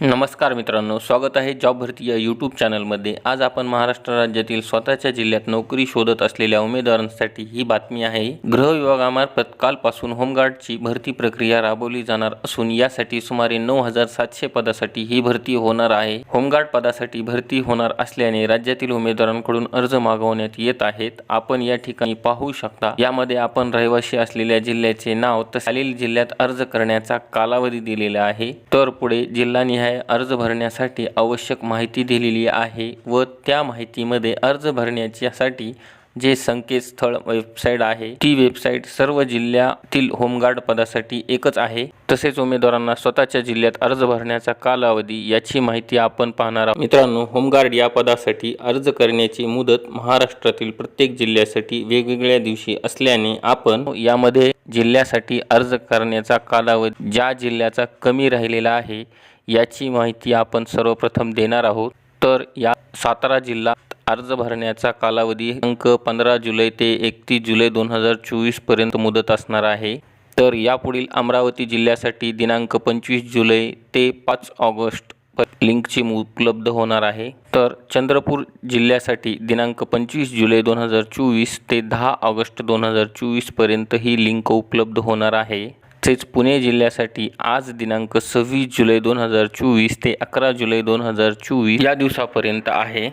नमस्कार मित्रांनो स्वागत आहे जॉब भरती या यूट्यूब चॅनलमध्ये. आज आपण महाराष्ट्र राज्यातील स्वतःच्या जिल्ह्यात नोकरी शोधत असलेल्या उमेदवारांसाठी ही बातमी आहे. गृह विभागामार्फत कालपासून होमगार्डची भरती प्रक्रिया राबवली जाणार असून यासाठी सुमारे नऊ हजार सातशे पदासाठी ही भरती होणार आहे. होमगार्ड पदासाठी भरती होणार असल्याने राज्यातील उमेदवारांकडून अर्ज मागवण्यात येत आहेत. आपण या ठिकाणी पाहू शकता यामध्ये आपण रहिवासी असलेल्या जिल्ह्याचे नाव तसेच खालील जिल्ह्यात अर्ज करण्याचा कालावधी दिलेला आहे. तर पुढे जिल्हानिहाय अर्ज भरण्यासाठी आवश्यक माहिती दिलेली आहे व त्या माहितीमध्ये अर्ज भरण्याच्यासाठी जे संकेतस्थळ वेबसाईट आहे ती वेबसाईट सर्व जिल्ह्यातील होमगार्ड पदासाठी एकच आहे. तसेच उमेदवारांना स्वतःच्या जिल्ह्यात अर्ज भरण्याचा कालावधी याची माहिती आपण पाहणार आहोत. मित्रांनो होमगार्ड या पदासाठी अर्ज करण्याची मुदत महाराष्ट्रातील प्रत्येक जिल्ह्यासाठी वेगवेगळ्या दिवशी असल्याने आपण यामध्ये जिल्ह्यासाठी अर्ज करण्याचा कालावधी ज्या जिल्ह्याचा कमी राहिलेला आहे याची माहिती आपण सर्वप्रथम देणार आहोत. तर या सातारा जिल्ह्यात अर्ज भरण्याचा कालावधी अंक पंधरा जुलै ते एकतीस जुलै दोन हजार चोवीसपर्यंत मुदत असणार आहे. तर यापुढील अमरावती जिल्ह्यासाठी दिनांक पंचवीस जुलै ते पाच ऑगस्ट लिंकची उपलब्ध होणार आहे. तर चंद्रपूर जिल्ह्यासाठी दिनांक पंचवीस जुलै दोन हजार चोवीस ते दहा ऑगस्ट दोन हजार चोवीसपर्यंत ही लिंक उपलब्ध होणार आहे. तसेच पुणे जिल्ह्यासाठी आज दिनांक सव्वीस जुलै दोन हजार चोवीस ते अकरा जुलै दोन हजार चोवीस या दिवसापर्यंत आहे.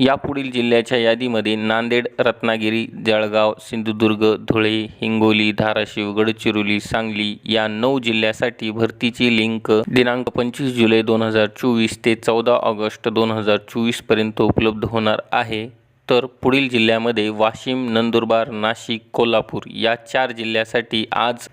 यापुढील जिल्ह्याच्या यादीमध्ये नांदेड रत्नागिरी जळगाव सिंधुदुर्ग धुळे हिंगोली धाराशिव गडचिरोली सांगली या नऊ जिल्ह्यासाठी भरतीची लिंक दिनांक पंचवीस जुलै दोन हजार चोवीस ते चौदा ऑगस्ट दोन हजार चोवीसपर्यंत उपलब्ध होणार आहे. तर पुढील जिल्ह्यामध्ये वाशिम नंदुरबार नाशिक कोल्हापूर या चार जिल्ह्यासाठी आज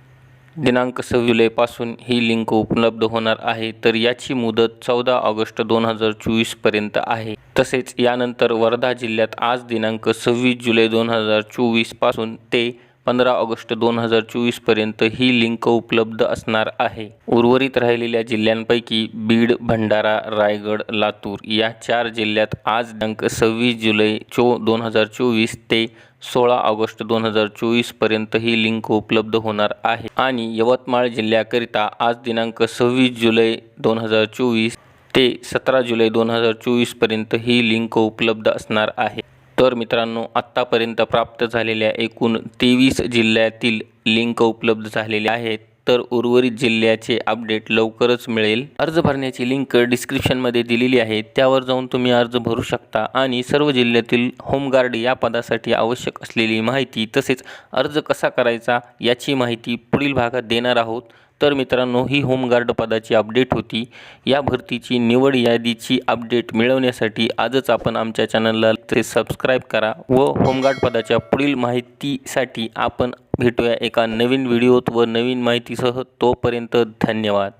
दिनांक सव्वीस जुलैपासून ही लिंक उपलब्ध होणार आहे तर याची मुदत चौदा ऑगस्ट दोन हजार चोवीसपर्यंत आहे. तसेच यानंतर वर्धा जिल्ह्यात आज दिनांक सव्वीस जुलै दोन हजार चोवीसपासून ते पंधरा ऑगस्ट दोन हजार चोवीसपर्यंत ही लिंक उपलब्ध असणार आहे. उर्वरित राहिलेल्या जिल्ह्यांपैकी बीड भंडारा रायगड लातूर या चार जिल्ह्यात आज दिनांक सव्वीस जुलै चो दोन हजार चोवीस ते सोळा ऑगस्ट दोन हजार चोवीसपर्यंत ही लिंक उपलब्ध होणार आहे. आणि यवतमाळ जिल्ह्याकरिता आज दिनांक सव्वीस जुलै दोन हजार चोवीस ते सतरा जुलै दोन हजार चोवीसपर्यंत ही लिंक उपलब्ध असणार आहे. तर मित्रांनो आत्तापर्यंत प्राप्त झालेल्या एकूण तेवीस जिल्ह्यातील लिंक उपलब्ध झालेल्या आहेत. तर उर्वरित जिल्ह्याचे अपडेट लवकरच मिळेल. अर्ज भरण्याची लिंक डिस्क्रिप्शनमध्ये दिलेली आहे. त्यावर जाऊन तुम्ही अर्ज भरू शकता आणि सर्व जिल्ह्यातील होमगार्ड या पदासाठी आवश्यक असलेली माहिती तसेच अर्ज कसा करायचा याची माहिती पुढील भागात देणार आहोत. तर मित्रांनो ही होमगार्ड पदाची अपडेट होती. या भरतीची निवड यादीची अपडेट मिळवण्यासाठी आजच आपण आमच्या चॅनलला ते सबस्क्राईब करा व होमगार्ड पदाच्या पुढील माहितीसाठी आपण भेटूया एका नवीन व्हिडिओत व नवीन माहितीसह तोपर्यंत धन्यवाद.